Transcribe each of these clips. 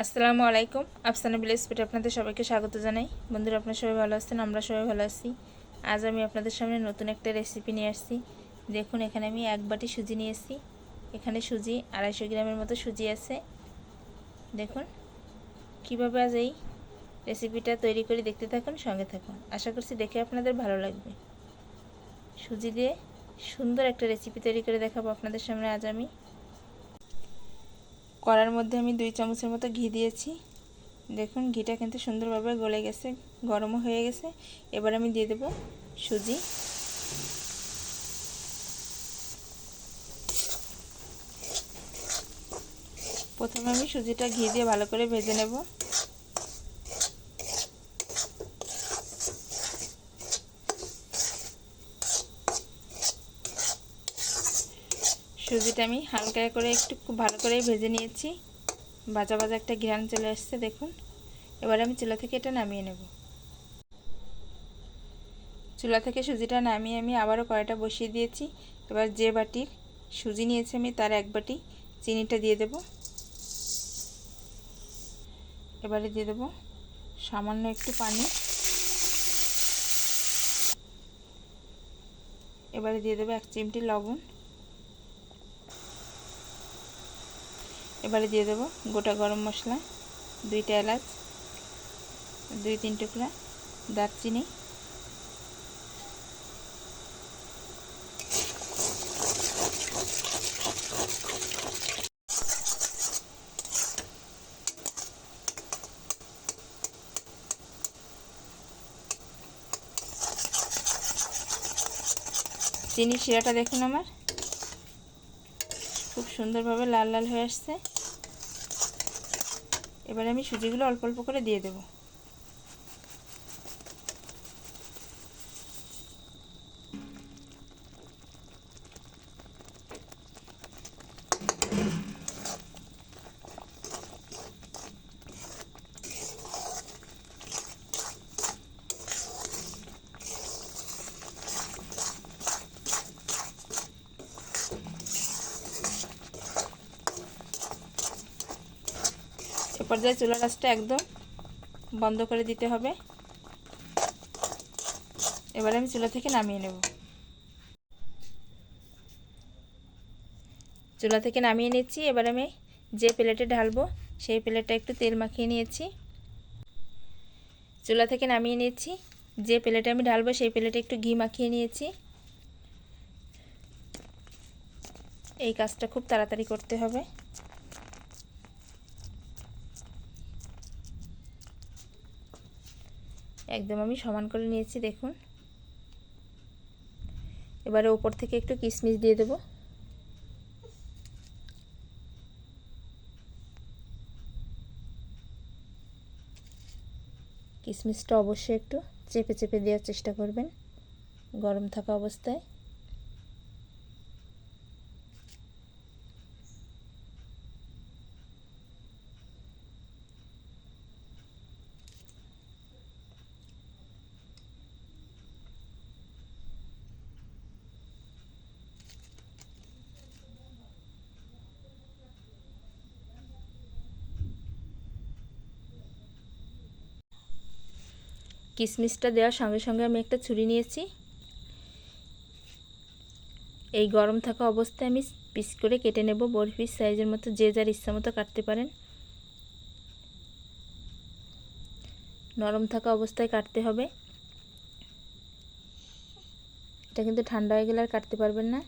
আসসালামু আলাইকুম। আফসানা বিলেজ স্পিড আপনাদের সবাইকে স্বাগত জানাই। বন্ধুরা, আপনারা সবাই ভালো আছেন? আমরা সবাই ভালো আছি। আজ আমি আপনাদের সামনে নতুন একটা রেসিপি নিয়ে আসছি। দেখুন, এখানে আমি এক বাটি সুজি নিয়েছি। এখানে সুজি আড়াইশো গ্রামের মতো সুজি আছে। দেখুন, কীভাবে আজ এই রেসিপিটা তৈরি করে দেখতে থাকুন, সঙ্গে থাকুন। আশা করছি দেখে আপনাদের ভালো লাগবে। সুজি দিয়ে সুন্দর একটা রেসিপি তৈরি করে দেখাবো আপনাদের সামনে আজ আমি। কড়ার মধ্যে আমি দুই চামচের মতো ঘি দিয়েছি। দেখুন, ঘিটা কিন্তু সুন্দরভাবে গলে গেছে, গরমও হয়ে গেছে। এবার আমি দিয়ে দেবো সুজি। প্রথমে আমি সুজিটা ঘি দিয়ে ভালো করে ভেজে নেব। সুজিটা আমি হালকা করে একটু খুব ভালো করে ভেজে নিয়েছি। ভাজা ভাজা একটা ঘ্রাণ চলে আসছে, দেখুন। এবার আমি চুলা থেকে এটা নামিয়ে নেব। চুলা থেকে সুজিটা নামিয়ে আমি আবারও কড়াইটা বসিয়ে দিয়েছি। এবার যে বাটির সুজি নিয়েছি আমি, তার এক বাটি চিনিটা দিয়ে দেব। এবারে দিয়ে দেব সামান্য একটু পানি। এবারে দিয়ে দেবো এক চিমটি লবণ। এবারে দিয়ে দেবো গোটা গরম মশলা, দুইটা এলাচ, দুই তিন টুকরা দারচিনি। চিনি শিরাটা দেখুন আমার। খুব সুন্দরভাবে লাল লাল হয়ে আসছে। এবারে আমি সুজিগুলো অল্প অল্প করে দিয়ে দেব। পর্যায়ে চুলা গাছটা একদম বন্ধ করে দিতে হবে। এবারে আমি চুলা থেকে নামিয়ে নেব। চুলা থেকে নামিয়ে নিচ্ছি। এবার আমি যে প্লেটে ঢালবো, সেই প্লেটটা একটু তেল মাখিয়ে নিয়েছি। চুলা থেকে নামিয়ে নিয়েছি যে প্লেটে আমি ঢালবো, সেই প্লেটে একটু ঘি মাখিয়ে নিয়েছি। এই কাজটা খুব তাড়াতাড়ি করতে হবে। একদম আমি সমান করে নিয়েছি, দেখুন। এবারে ওপর থেকে একটু কিশমিশ দিয়ে দেব। কিশমিশটা অবশ্যই একটু চেপে চেপে দেওয়ার চেষ্টা করবেন, গরম থাকা অবস্থায়। কিশমিশটা দেওয়ার সঙ্গে সঙ্গে আমি একটা ছুরি নিয়েছি। এই গরম থাকা অবস্থায় আমি পিস করে কেটে নেব বরফির সাইজের মতো, যে যার ইচ্ছা মতো কাটতে পারেন। নরম থাকা অবস্থায় কাটতে হবে। এটা কিন্তু ঠান্ডা হয়ে গেলে আর কাটতে পারবেন না।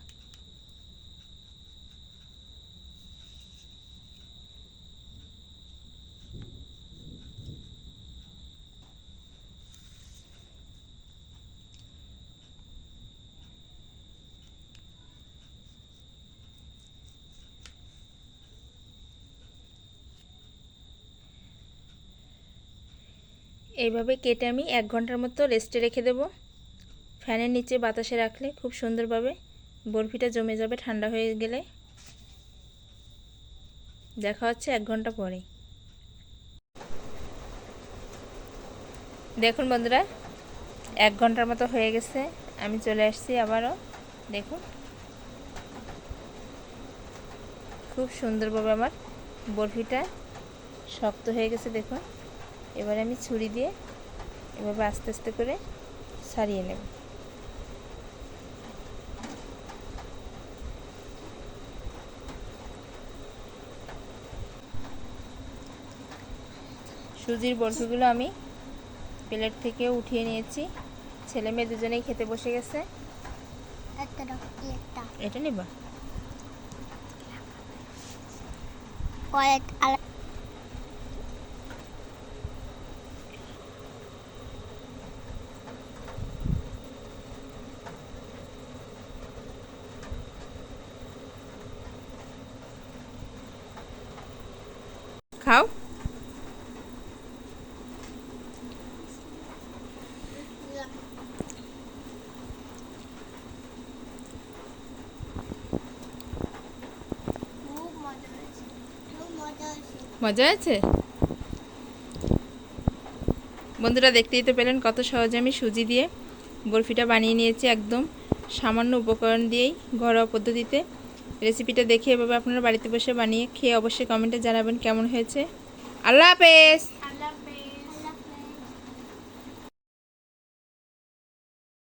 এইভাবে কেটে আমি এক ঘণ্টার মতো রেস্টে রেখে দেব। ফ্যানের নিচে বাতাসে রাখলে খুব সুন্দরভাবে বরফিটা জমে যাবে ঠান্ডা হয়ে গেলে। দেখা হচ্ছে এক ঘণ্টা পরে। দেখুন বন্ধুরা, এক ঘণ্টার মতো হয়ে গেছে। আমি চলে আসছি আবারও। দেখুন। খুব সুন্দরভাবে আমার বরফিটা শক্ত হয়ে গেছে, দেখুন। এবারে আমি ছুরি দিয়ে এভাবে আস্তে আস্তে করে সারিয়ে নেব। সুজির বরফিগুলো আমি প্লেট থেকে উঠিয়ে নিয়েছি। ছেলে মেয়ে দুজনেই খেতে বসে গেছে। এটা নিবা? কয়েক আর খাও খুব মজা হয়েছে খুব মজা হয়েছে মজা আছে? বন্ধুরা দেখতেই তো পেলেন কত সহজে আমি সুজি দিয়ে বরফিটা বানিয়ে নিয়েছি একদম। সামান্য উপকরণ দিয়েই, ঘরোয়া পদ্ধতিতে। রেসিপিটা দেখে এভাবে আপনারা বাড়িতে বসে বানিয়ে খেয়ে অবশ্যই কমেন্টে জানাবেন কেমন হয়েছে। আল্লাহ হাফেজ!